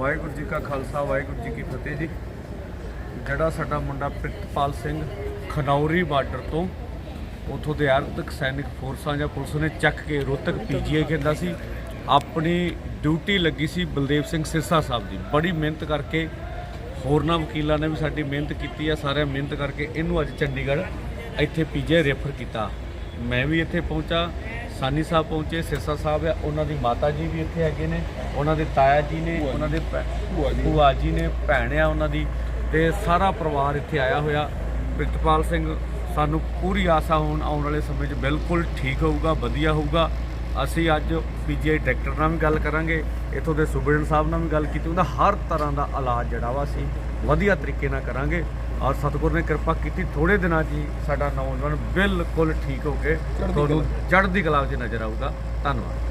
ਵਾਹਿਗੁਰੂ ਜੀ ਕਾ ਖਾਲਸਾ, ਵਾਹਿਗੁਰੂ ਜੀ ਕੀ ਫਤਿਹ ਜੀ। ਜਿਹੜਾ ਸਾਡਾ ਮੁੰਡਾ ਪ੍ਰਿਤਪਾਲ ਸਿੰਘ ਖਨੌਰੀ ਬਾਰਡਰ ਤੋਂ ਉਥੋਂ ਦੇ ਅਰਧਕ ਸੈਨਿਕ ਫੋਰਸਾਂ ਜਾਂ ਪੁਲਿਸ ਨੇ ਚੱਕ ਕੇ ਰੋਹਤਕ ਪੀਜੀਆਈ ਕਹਿੰਦਾ ਸੀ, ਆਪਣੀ ਡਿਊਟੀ ਲੱਗੀ ਸੀ ਬਲਦੇਵ ਸਿੰਘ ਸਿਰਸਾ ਸਾਹਿਬ ਦੀ। ਬੜੀ ਮਿਹਨਤ ਕਰਕੇ ਹੋਰਨਾਂ ਵਕੀਲਾਂ ਨੇ ਵੀ ਸਾਡੀ ਮਿਹਨਤ ਕੀਤੀ ਆ, ਸਾਰਿਆਂ ਮਿਹਨਤ ਕਰਕੇ ਇਹਨੂੰ ਅੱਜ ਚੰਡੀਗੜ੍ਹ ਇੱਥੇ ਪੀਜੀਆਈ ਰੈਫਰ ਕੀਤਾ। ਮੈਂ ਵੀ ਇੱਥੇ ਪਹੁੰਚਾ ਸਾਨੀ ਸਾਹਿਬ ਪਹੁੰਚੇ ਸਿਰਸਾ ਸਾਹਿਬ ਆ ਉਹਨਾਂ ਦੀ ਮਾਤਾ ਜੀ ਵੀ ਇੱਥੇ ਹੈਗੇ ਨੇ ਉਹਨਾਂ ਦੇ ਤਾਇਆ ਜੀ ਨੇ ਉਹਨਾਂ ਦੇ ਭੂਆ ਜੀ। ਨੇ ਭੈਣ ਆ ਉਹਨਾਂ ਦੀ ਤੇ ਸਾਰਾ ਪਰਿਵਾਰ ਇੱਥੇ ਆਇਆ ਹੋਇਆ। ਪ੍ਰਿਤਪਾਲ ਸਿੰਘ ਸਾਨੂੰ ਪੂਰੀ ਆਸਾ ਹੋਣ ਆਉਣ ਵਾਲੇ ਸਮੇਂ 'ਚ ਬਿਲਕੁਲ ਠੀਕ ਹੋਊਗਾ ਵਧੀਆ ਹੋਊਗਾ। ਅਸੀਂ ਅੱਜ ਪੀਜੀਆਈ ਡਾਇਰੈਕਟਰ ਨਾਲ ਵੀ ਗੱਲ ਕਰਾਂਗੇ ਇਥੋਂ ਦੇ ਸੁਬੇਡਨ ਸਾਹਿਬ ਨਾਲ ਵੀ ਗੱਲ ਕੀਤੀ ਉਹਦਾ ਹਰ ਤਰ੍ਹਾਂ ਦਾ ਇਲਾਜ ਜਿਹੜਾ ਵਾ ਅਸੀਂ ਵਧੀਆ ਤਰੀਕੇ ਨਾਲ ਕਰਾਂਗੇ। ਔਰ ਸਤਿਗੁਰ ਨੇ ਕਿਰਪਾ ਕੀਤੀ ਥੋੜੇ ਦਿਨਾਂ 'ਚ ਹੀ ਸਾਡਾ ਨੌਜਵਾਨ ਬਿਲਕੁਲ ਠੀਕ ਹੋ ਕੇ ਤੁਹਾਨੂੰ ਚੜ੍ਹਦੀ ਕਲਾ 'ਚ ਨਜ਼ਰ ਆਊਗਾ। ਧੰਨਵਾਦ।